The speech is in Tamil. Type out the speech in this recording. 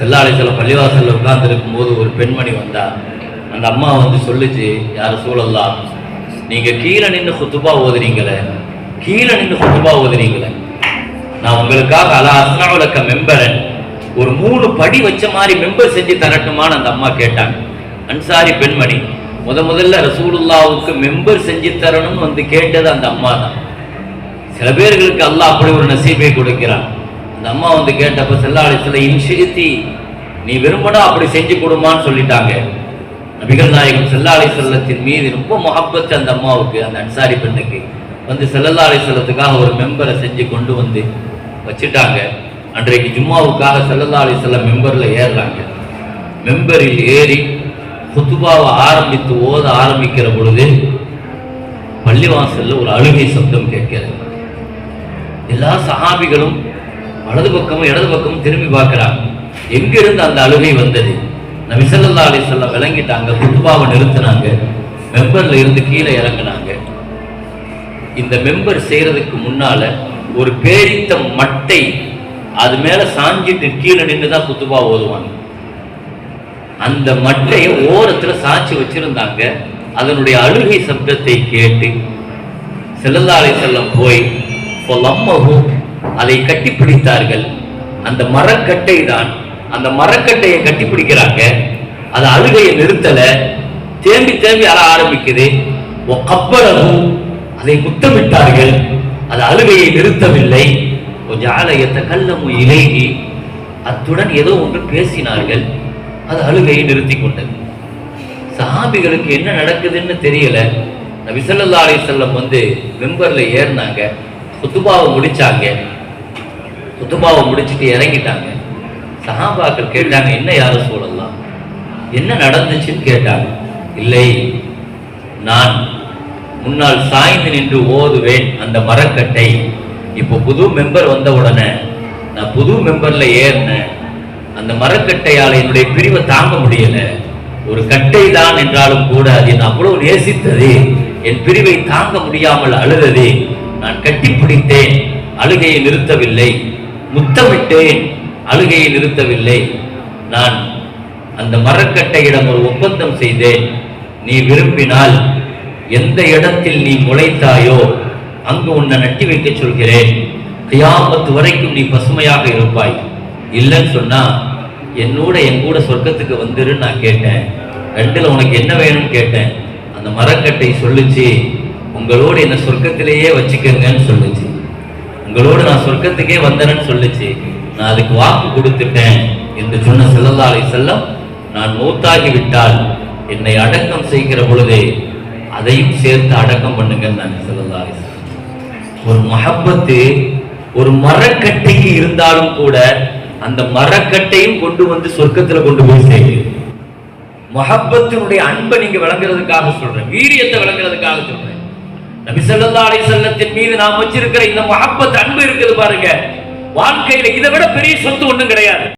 செல்லாலை பள்ளிவாசலில் உட்கார்ந்துருக்கும் போது ஒரு பெண்மணி வந்தா. அந்த அம்மா வந்து சொல்லுச்சு யார் சூழல்லாம் நீங்கள் கீழே நின்று குத்துபா ஓதுறீங்களே கீழே நின்று குத்துபா ஓதுறீங்களே. நான் உங்களுக்காக அலா அஸ்னாவுலக்க மெம்பரன். ஒரு மூணு படி வச்ச மாதிரி மெம்பர் செஞ்சு தரட்டுமான்னு அந்த அம்மா கேட்டாங்க. அன்சாரி பெண்மணி முத முதல்ல ரசூலுல்லாவுக்கு மெம்பர் செஞ்சு தரணும்னு வந்து கேட்டது அந்த அம்மா தான். சில பேர்களுக்கு அல்லாஹ் அப்படி ஒரு நசீபை கொடுக்கிறான். இந்த அம்மா வந்து கேட்டப்ப செல்லாலயத்தில் இன்சிகித்தி நீ விரும்பினா அப்படி செஞ்சு கொடுமான்னு சொல்லிட்டாங்க. நபிகள் நாயகம் செல்லாலை செல்லத்தின் மீது ரொம்ப முகப்பத்து அந்த அம்மாவுக்கு அந்த அன்சாரி பெண்ணுக்கு வந்து செல்லல்லாளி செல்லத்துக்காக ஒரு மெம்பரை செஞ்சு கொண்டு வந்து வச்சுட்டாங்க. அன்றைக்கு ஜும்மாவுக்காக செல்லல்லாலை செல்ல மெம்பரில் ஏறுறாங்க. மெம்பரில் ஏறி குத்துபாவை ஆரம்பித்து ஓத ஆரம்பிக்கிற பொழுது பள்ளிவாசலில் ஒரு அழுகை சப்தம் கேட்கிறது. எல்லா சஹாபிகளும் வலது பக்கமும் இடது பக்கமும் திரும்பி பார்க்கிறாங்க எங்கிருந்து அந்த அழுகை வந்தது? நபி ஸல்லல்லாஹு அலி வஸல்லம் விளங்கிட்டாங்க குத்துபாவை நிறுத்தினாங்க மெம்பர்ல இருந்து கீழே இறங்கினாங்க. இந்த மெம்பர் செய்யறதுக்கு முன்னால ஒரு பேரித்த மட்டை அது மேல சாஞ்சிட்டு கீழே நின்று தான் குத்துபா ஓதுவாங்க. அந்த மட்டையை ஓரத்துல சாய்ச்சி வச்சிருந்தாங்க. அதனுடைய அழுகை சப்தத்தை கேட்டு செல்லல்லாலை செல்லம் போய் பொலம்மகு அதை கட்டிப்பிடித்தார்கள். அந்த மரக்கட்டை தான். அந்த மரக்கட்டையை கட்டிப்பிடிக்கிறாங்க. அது அழுகையை நிறுத்தலை. தேம்பி தேம்பி அழ ஆரம்பிக்குது. கப்பலகு அதை முத்தமிட்டார்கள் அது அழுகையை நிறுத்தவில்லை. கொஞ்சம் ஆலயத்தை கல்லமு இலகி அத்துடன் ஏதோ ஒன்று பேசினார்கள். அது அழுகையை நிறுத்தி கொண்டது. சஹாபிகளுக்கு என்ன நடக்குதுன்னு தெரியல. நபி ஸல்லல்லாஹு அலைஹி வந்து மெம்பர்ல ஏறினாங்க. குத்துபாவை முடிச்சாங்க. குத்துபாவை முடிச்சுட்டு இறங்கிட்டாங்க. சஹாபாக்கள் கேட்டாங்க என்ன யார சொல்லலாம் என்ன நடந்துச்சுன்னு கேட்டாங்க. இல்லை நான் முன்னால் சாய்ந்து நின்று ஓதுவேன் அந்த மரக்கட்டை. இப்போ புது மெம்பர் வந்த உடனே நான் புது மெம்பர்ல ஏறினேன். அந்த மரக்கட்டையால் என்னுடைய பிரிவை தாங்க முடியல. ஒரு கட்டை தான் என்றாலும் கூட அது நான் அவ்வளவு நேசித்தது. என் பிரிவை தாங்க முடியாமல் அழுதது. நான் கட்டி பிடித்தேன் அழுகையை நிறுத்தவில்லை. முத்தமிட்டேன் அழுகையை நிறுத்தவில்லை. நான் அந்த மரக்கட்டையிடம் ஒரு ஒப்பந்தம் செய்தேன். நீ விரும்பினால் எந்த இடத்தில் நீ முளைத்தாயோ அங்கு உன்னை நட்டி வைக்க சொல்கிறேன். கியாமத்து வரைக்கும் நீ பசுமையாக இருப்பாய். இல்லைன்னு சொன்னா என்னோட என் கூட சொர்க்கத்துக்கு வந்துருன்னு நான் கேட்டேன். ரெண்டுல உனக்கு என்ன வேணும்னு கேட்டேன். அந்த மரக்கட்டை சொல்லுச்சு உங்களோடு என்னை சொர்க்கத்திலேயே வச்சுக்கங்கன்னு சொல்லுச்சு. உங்களோடு நான் சொர்க்கத்துக்கே வந்தேன்னு சொல்லுச்சு. நான் அதுக்கு வாக்கு கொடுத்துட்டேன் என்று சொன்ன செல்லல்லாலை செல்லம் நான் மூத்தாகி விட்டால் என்னை அடக்கம் செய்கிற பொழுதே அதையும் சேர்த்து அடக்கம் பண்ணுங்கன்னு நான் செல்லல்லாலை ஒரு மஹப்பத்து ஒரு மரக்கட்டைக்கு இருந்தாலும் கூட அந்த மரக்கட்டையும் கொண்டு வந்து சொர்க்கத்துல கொண்டு போய் சேர்க்குது மொஹப்பத்தினுடைய அன்பை நீங்க விளங்குறதுக்காக சொல்றேன். வீரியத்தை விளங்குறதுக்காக சொல்றேன். நபி ஸல்லல்லாஹு அலைஹி வஸல்லத்தின் மீது நாம் வச்சிருக்கிற இந்த மகப்பத் அன்பு இருக்குது பாருங்க. வாழ்க்கையில இதை விட பெரிய சொத்து ஒன்றும் கிடையாது.